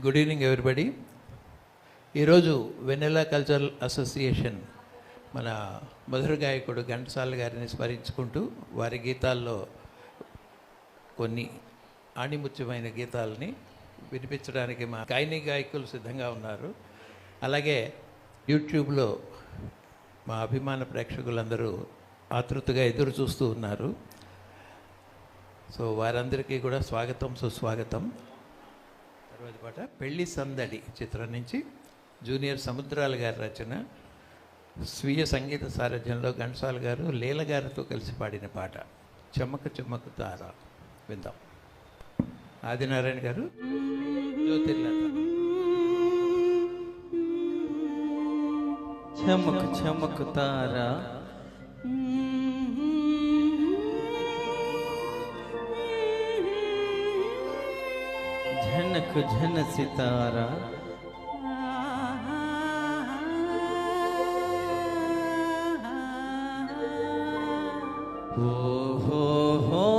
Good evening everybody ఈరోజు వెనెలా cultural association మన మధుర గాయకుడు ఘంటసాల గారిని స్మరించుకుంటూ వారి గీతాల్లో కొన్ని ఆణిముత్యమైన గీతాలని వినిపించడానికి మా గాయని గాయకులు సిద్ధంగా ఉన్నారు. అలాగే యూట్యూబ్లో మా అభిమాన ప్రేక్షకులందరూ ఆతృతగా ఎదురు చూస్తూ ఉన్నారు. సో వారందరికీ కూడా స్వాగతం సుస్వాగతం. రోజు పాట పెళ్ళి సందడి చిత్రం నుంచి జూనియర్ సముద్రాల గారి రచన స్వీయ సంగీత సారథ్యంలో ఘంటసాల గారు లీల గారితో కలిసి పాడిన పాట చెమ్మక చెమ్మకు తార. విందాం. ఆదినారాయణ గారు జ్యోతిర్లత. చమక్ చమక్ తారా. झनक झन सितारा। ओ हो हो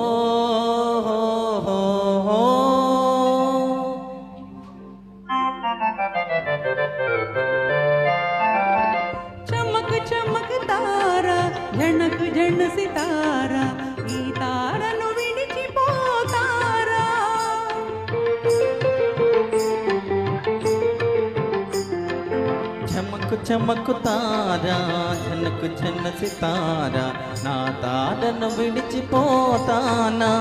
చమక్ తారా జనకు ఝన సితారా నా తారను విడిచిపోతానా?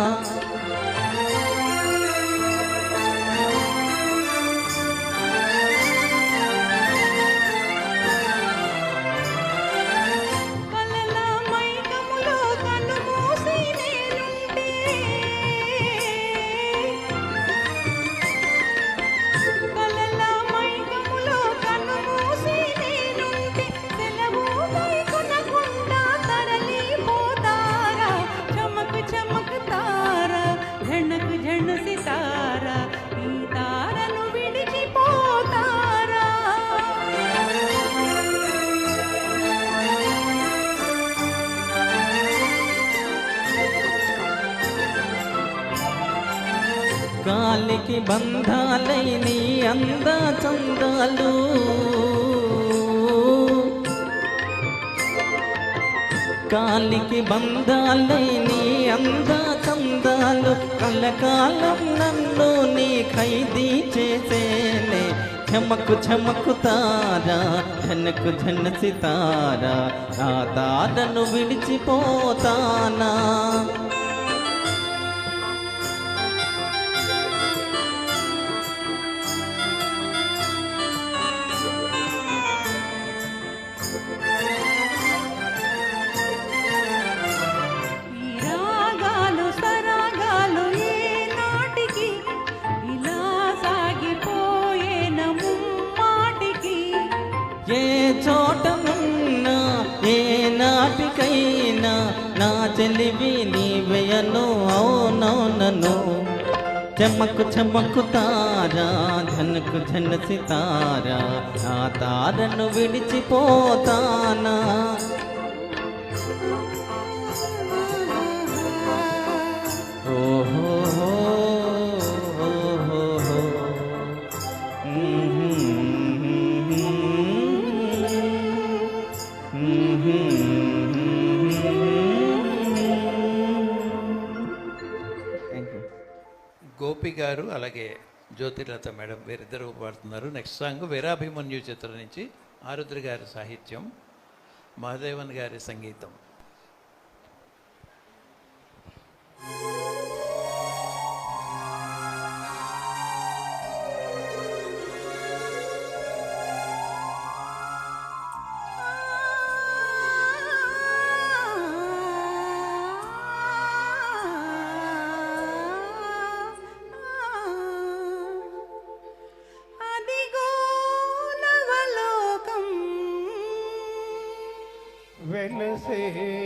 కాలికి బంధాలై నీ అంద చందాలు కాలికి బంధాలై నీ అంద చందాలు కలకాలం నన్ను నీ ఖైదీ చేసేనే. చమకు చమకు తారా ఝనకు ఝన సితారా ఆ తారను విడిచిపోతానా? చమకు చమకు తారా ధనకు ధన సితారా ఆ తారను విడిచిపోతానా ఓహో గారు అలాగే జ్యోతిర్లత మేడం వీరిద్దరు పాడుతున్నారు. నెక్స్ట్ సాంగ్ వీరాభిమన్యు చిత్రం నుంచి ఆరుద్ర గారి సాహిత్యం మహాదేవన్ గారి సంగీతం. వెలసే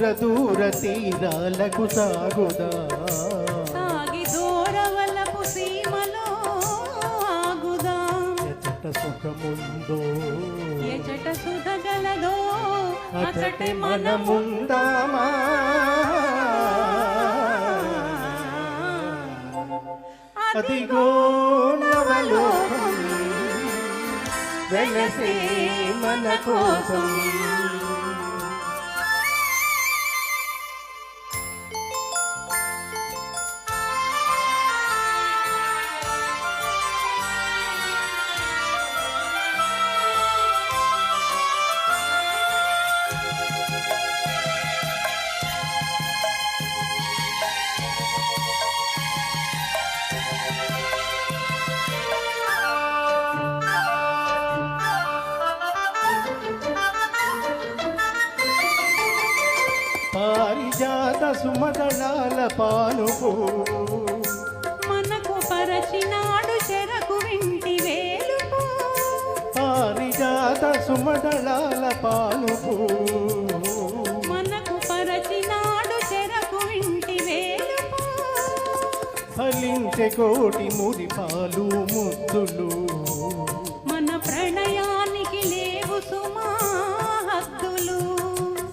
దూర దూర తీరాలకు సాగుదా? సాగి దూరవలపు సీమలో ఆగుదాం? ఎచ్చట సుఖముందో? ఎచట సుధగలదో? అచటి మనముందామా? అదిగో నవలోకం వెనసే మన కోసం. పారిజాత సుమదళాల పానుపు మనకు పరచినాడు చెరకు వింటి వేలుపు పారిజాత సుమదళాల పానుపు మనకు పరచినాడు చెరకు వింటి వేలుపు ఫలించే కోటి మురి పాలు ముద్దులు.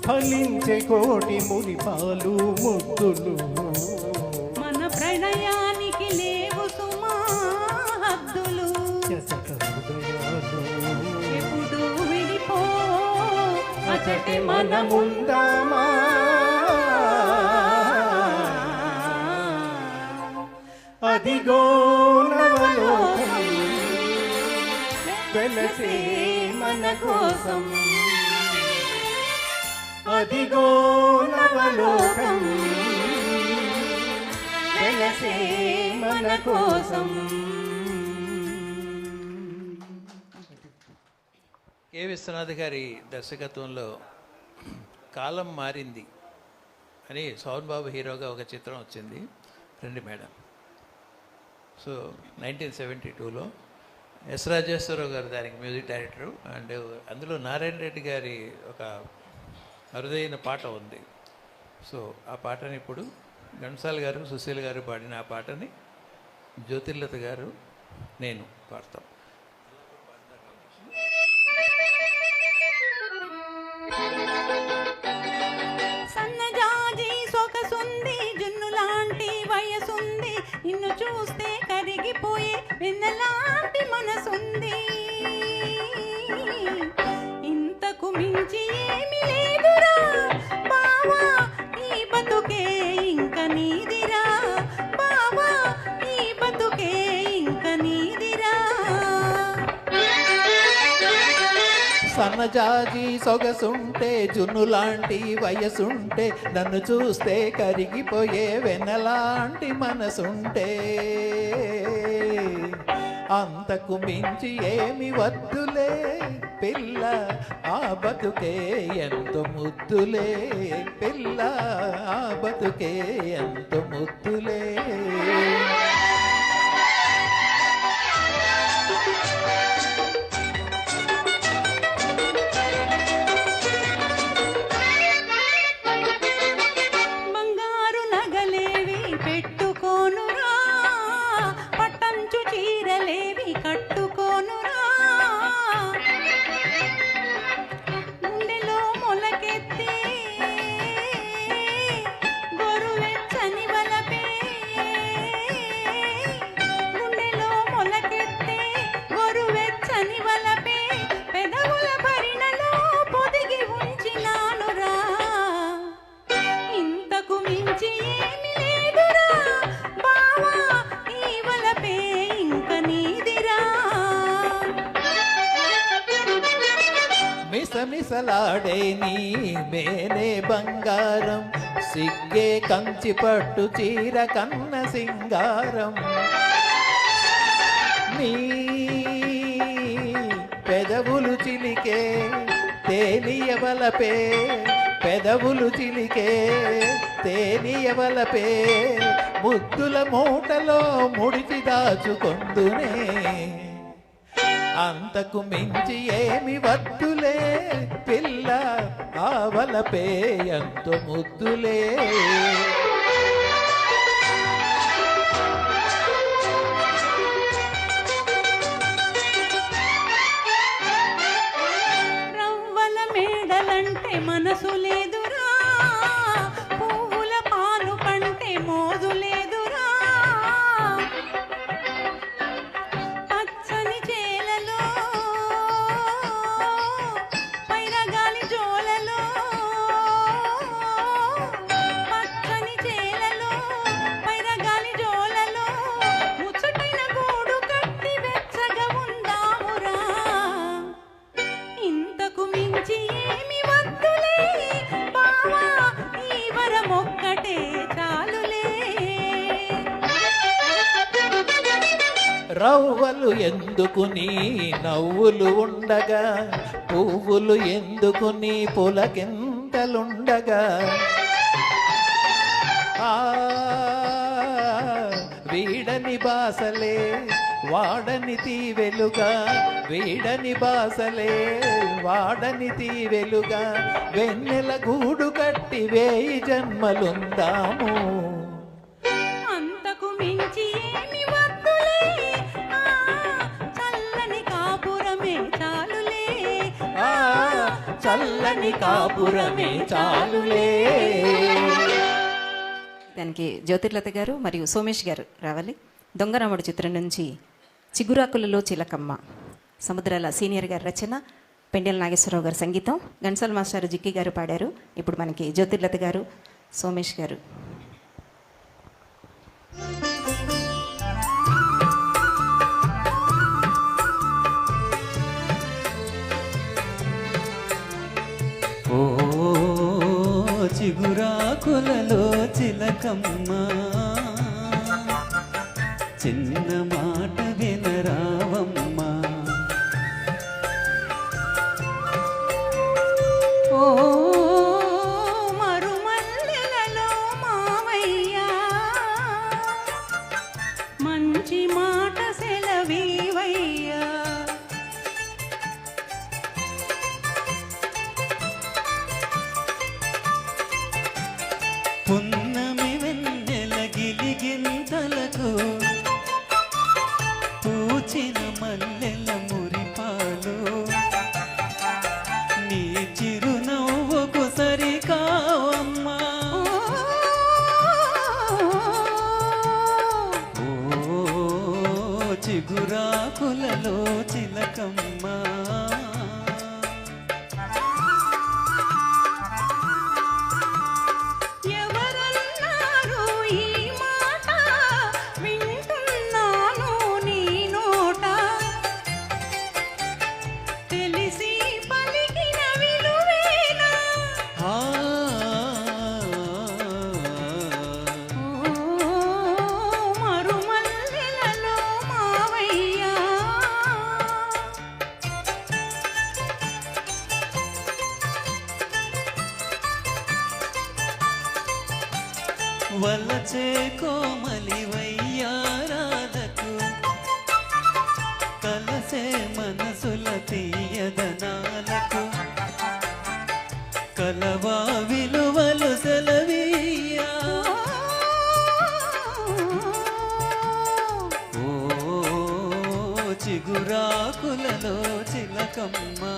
ఫలించే కోటి మురి పాలు ముద్దులు. మన ప్రణయానికి లేవు సుమా హద్దులు. ఎప్పుడు విడిపో అచటి మనముందామా అదిగో నవలోకం. వెలసే మన కోసం. అదిగో నవలోకం వెలసే మన కోసం. కె. విశ్వనాథ్ గారి దర్శకత్వంలో కాలం మారింది అని సోహన్ బాబు హీరోగా ఒక చిత్రం వచ్చింది. రండి మేడం. సో నైన్టీన్ సెవెంటీ టూలో ఎస్ రాజేశ్వరరావు గారు దానికి మ్యూజిక్ డైరెక్టరు అండ్ అందులో నారాయణ రెడ్డి గారి ఒక అరుదైన పాట ఉంది. సో ఆ పాటని ఇప్పుడు ఘంటసాల గారు సుశీల్ గారు పాడిన ఆ పాటని జ్యోతిర్లత గారు నేను పాడతాం. సన్నజాజి సొగసుంది జున్ను లాంటి వయసుంది నిన్ను చూస్తే కరిగిపోయే వెన్నలాంటి మనసుంది. మించి ఏమి లేదురా. బావా ఈ బతుకే ఇంక నీదిరా. బావా ఈ బతుకే ఇంక నీదిరా. సన్నజాజి సొగసుంటే జున్నులాంటి వయసుంటే నన్ను చూస్తే కరిగిపోయే వెన్నలాంటి మనసుంటే. అంతకు మించి ఏమి వద్దులే పిల్ల. బతుకే ఎంత ముద్దులే పిల్ల ఆ బతుకే ఎంత ముద్దులే. మిసలాడే నీ మేనే బంగారం. సిగ్గే కంచి పట్టు చీర కన్న సింగారం. నీ పెదవులు చిలికే తేలియవలపే పెదవులు చిలికే తేలియవలపే ముద్దుల మూటలో ముడిచి దాచుకొందునే అంతకు మించి ఏమి వద్దులే. పిల్ల ఆవల పేయంతో ముద్దులే. ఎందుకు నీ నవ్వులు ఉండగా? పువ్వులు ఎందుకు నీ పులకింతలుండగా ఆ వీడని బాసలే వాడని తీవెలుగా. వీడని బాసలే వాడని తీవెలుగా. వెన్నెల గూడు కట్టి వేయి జన్మలుందాము. కాపురమే చాలులే. దానికి జ్యోతిర్లత గారు మరియు సోమేష్ గారు రావాలి. దొంగరాముడు చిత్రం నుంచి చిగురాకులలో చిలకమ్మ సముద్రాల సీనియర్ గారి రచన పెండెల నాగేశ్వరరావు గారి సంగీతం గన్సల్ మాస్టర్ జిక్కి గారు పాడారు. ఇప్పుడు మనకి జ్యోతిర్లత గారు సోమేష్ గారు. చిలకమ్మ ఆకులలో చిలకమ్మా. చిలకమ్మా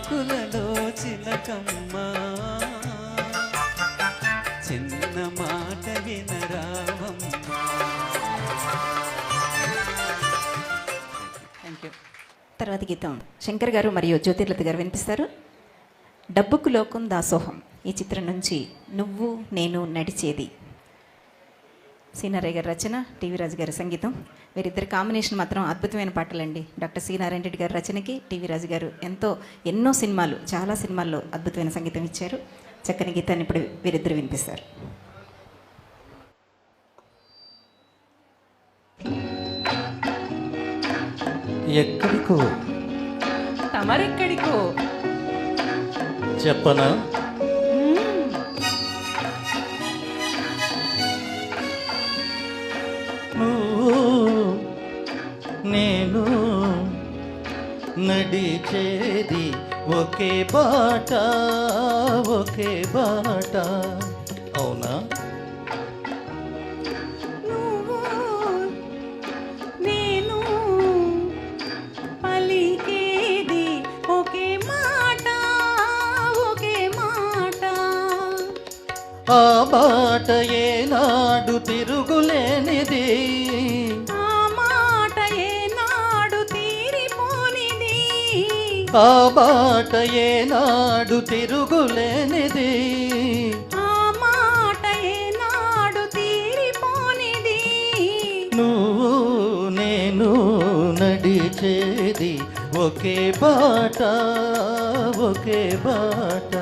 ఆకులలో చిలకమ్మ. చిన్న మాట వినరావమ్మ థ్యాంక్ యూ తర్వాత గీతం. శంకర్ గారు మరియు జ్యోతిర్లత గారు వినిపిస్తారు. డబ్బుకు లోకం దాసోహం. ఈ చిత్రం నుంచి నువ్వు నేను నడిచేది. సీనారాయణ గారి రచన టీవీ రాజు గారి సంగీతం. వీరిద్దరి కాంబినేషన్ మాత్రం అద్భుతమైన పాటలండి. డాక్టర్ సి నారాయణ రెడ్డి గారి రచనకి టీవీ రాజు గారు ఎంతో ఎన్నో సినిమాలు చాలా సినిమాల్లో అద్భుతమైన సంగీతం ఇచ్చారు. చక్కని గీతాన్ని ఇప్పుడు వీరిద్దరు వినిపిస్తారు. ఎక్కడికో? తమరెక్కడికో? చెప్పనా? నువ్వు నేను నడిచేది ఒకే బాట ఒకే బాట. అవునా? నువ్వు నేను పలికేది ఒకే మాట ఒకే మాట. ఆ బాట ఏనాడు తిరుగులేనిది ఆ బాట ఏనాడు తిరుగులేనిది. ఆ మాట ఏనాడు తీరిపోనిది. నువ్వు నేను నడిచేది ఒకే బాట ఒకే బాట.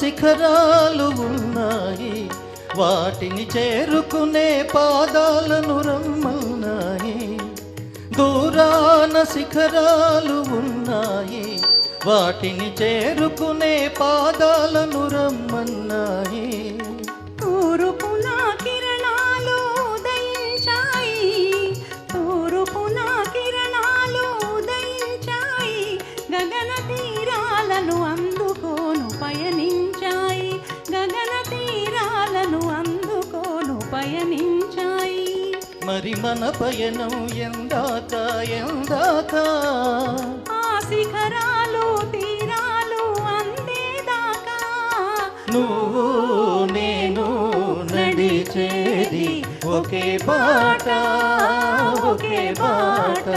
శిఖరాలు ఉన్నాయి. వాటిని చేరుకునే పాదాలను రమ్మన్నాయి. దూరాన శిఖరాలు ఉన్నాయి. వాటిని చేరుకునే పాదాలను రమ్మన్నాయి. మన పయనం ఎందాక ఎందాక. ఆ శిఖరాలు తీరాలు అందేదాకా. నువ్వు నేను నడిచేది ఒకే బాట ఒకే బాట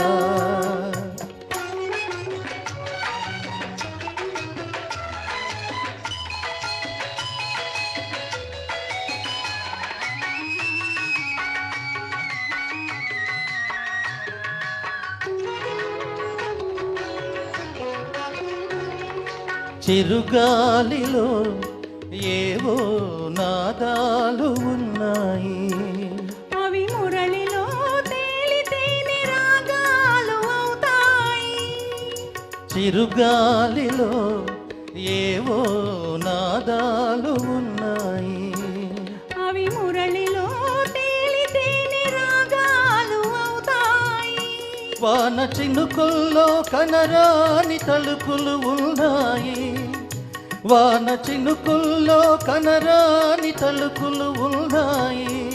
చిరుగాలిలో ఏవో నాదాలు ఉన్నాయి. అవి మురళిలో తేలితేనే రాగాలు అవుతాయి. చిరుగాలిలో ఏవో నాదాలు ఉన్నాయి. అవి మురళిలో తేలితేనే రాగాలు అవుతాయి. వాన చినుకుల్లో కనరాని తలుపులు ఉన్నాయి. వాన చినుకుల్లో కనరాని తలుపులు ఉన్నాయి.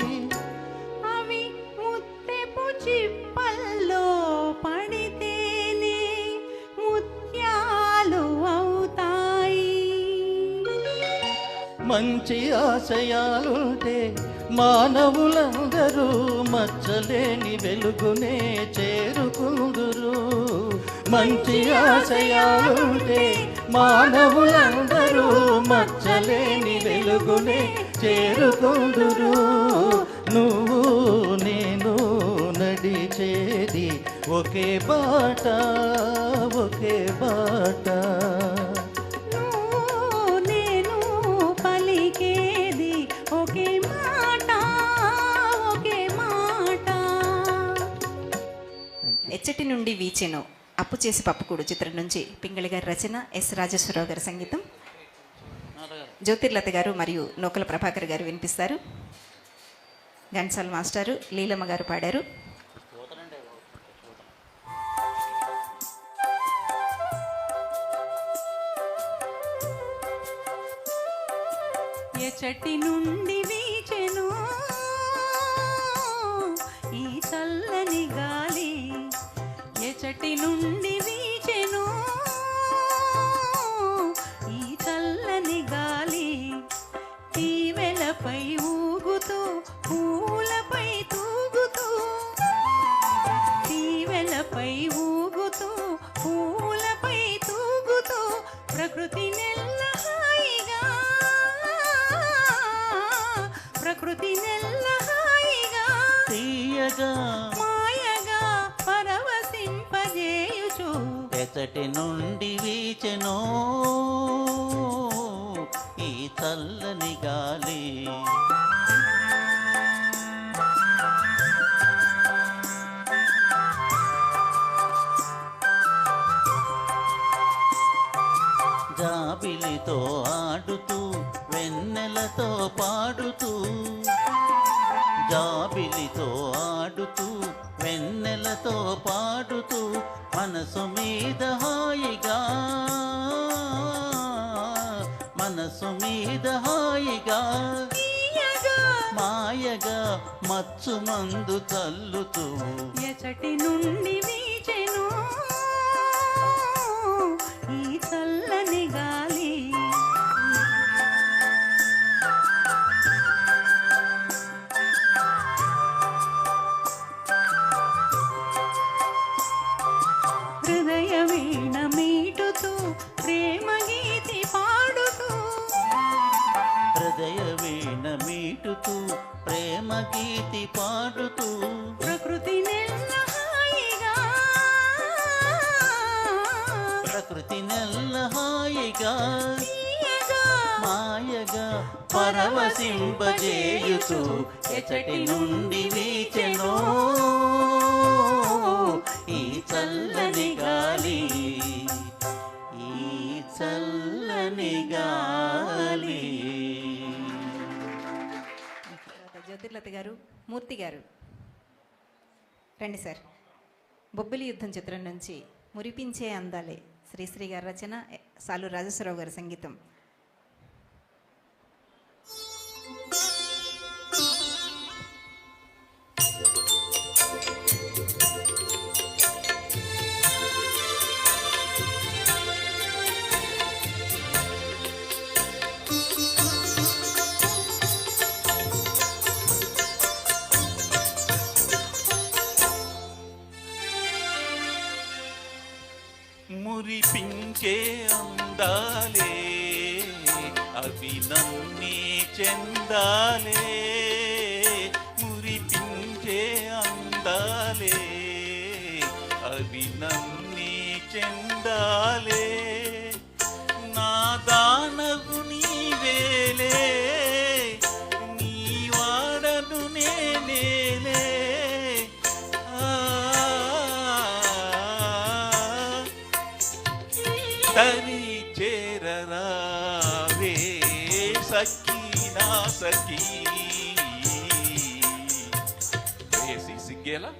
అవి ముత్తెపు చిప్పల్లో పడితేనే ముత్యాలు అవుతాయి. మంచి ఆశయాలుంటే మానవులందరూ మచ్చలేని వెలుగునే చేరుకుందురు. మంచి ఆశయాలుంటే మానవులందరూ మచ్చలేని వెలుగునే చేరుకుందురు. నువ్వు నేను నడిచేది ఒకే బాట ఒకే బాట. నువ్వు నేను పలికేది ఒకే మాట ఒకే మాట. ఎచ్చటి నుండి వీచెను. అప్పు చేసి పప్పుకూడు చిత్రం నుంచి పింగళి గారి రచన ఎస్ రాజేశ్వరరావు గారి సంగీతం. జ్యోతిర్లత గారు మరియు నూకల ప్రభాకర్ గారు వినిపిస్తారు. ఘంటసాల మాస్టారు లీలమ్మ గారు పాడారు. ఎచటి నుండి జాబిలితో ఆడుతూ వెన్నెలతో పాడుతూ. జాబిలితో ఆడుతూ వెన్నెలతో పాడుతూ మనసు మీద హాయిగా. మనసు మీద హాయిగా. మాయగా. మచ్చు మందు చల్లుతూ. ఎచటి నుండి వీచెను చల్లని గాలి. హృదయ వీణ మీటుతూ ప్రేమ గీతి పాడుతూ. హృదయ వీణ మీటుతూ ప్రేమ గీతి పాడుతూ. ప్రకృతి నెల్ల ప్రకృతి నెల్ల హాయిగా మాయగా పరవశింపజేయుచు ఎచటి నుండి వీచెను. ఈ చల్లని గాలి ఈ చల్లని గాలి. జ్యోతిర్లత గారు మూర్తి గారు. రండి సార్. బొబ్బిలి యుద్ధం చిత్రం నుంచి మురిపించే అందాలే. శ్రీశ్రీ గారి రచన సాలు రాజేశ్వరరావు గారి సంగీతం. నన్నే गेला?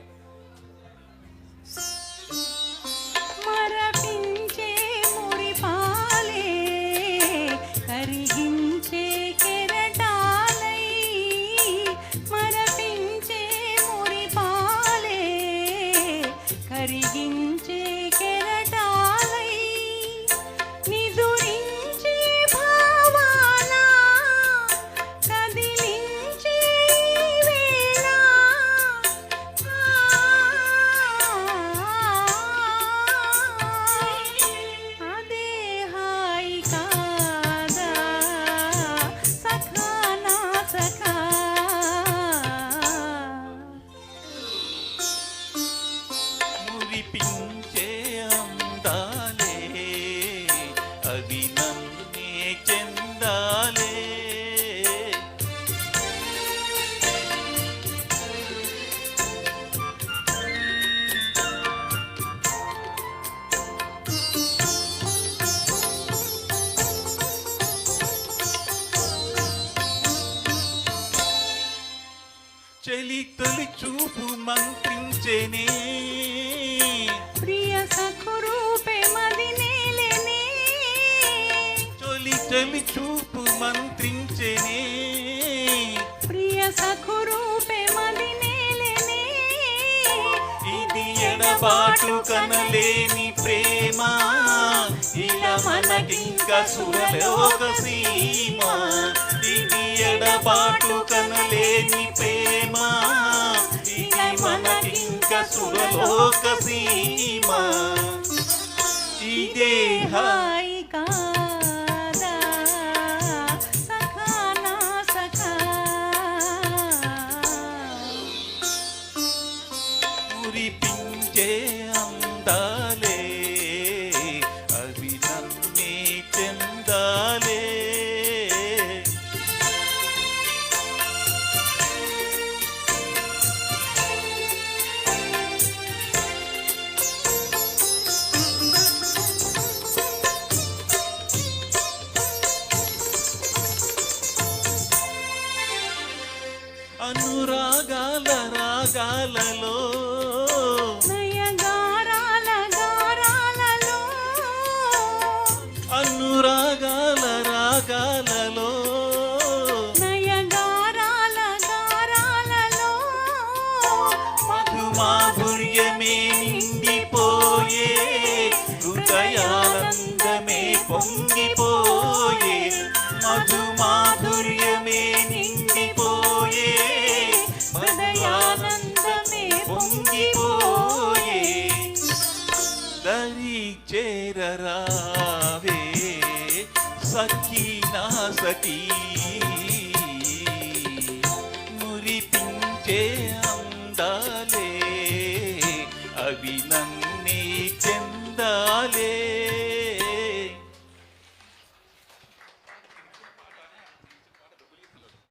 కనలేని ప్రేమ. ఇలా మనకింక సురలోక సీమ ఇది ఎడబాటు కనలేని ప్రేమ. ఇది మనకింక సురలోక సీమ ఇదే హాయిగా మధుమాధుర్యమే నిండిపోయే హృదయానందమే పొంగిపోయే. దరి చేరరావే సఖీ నా సఖీ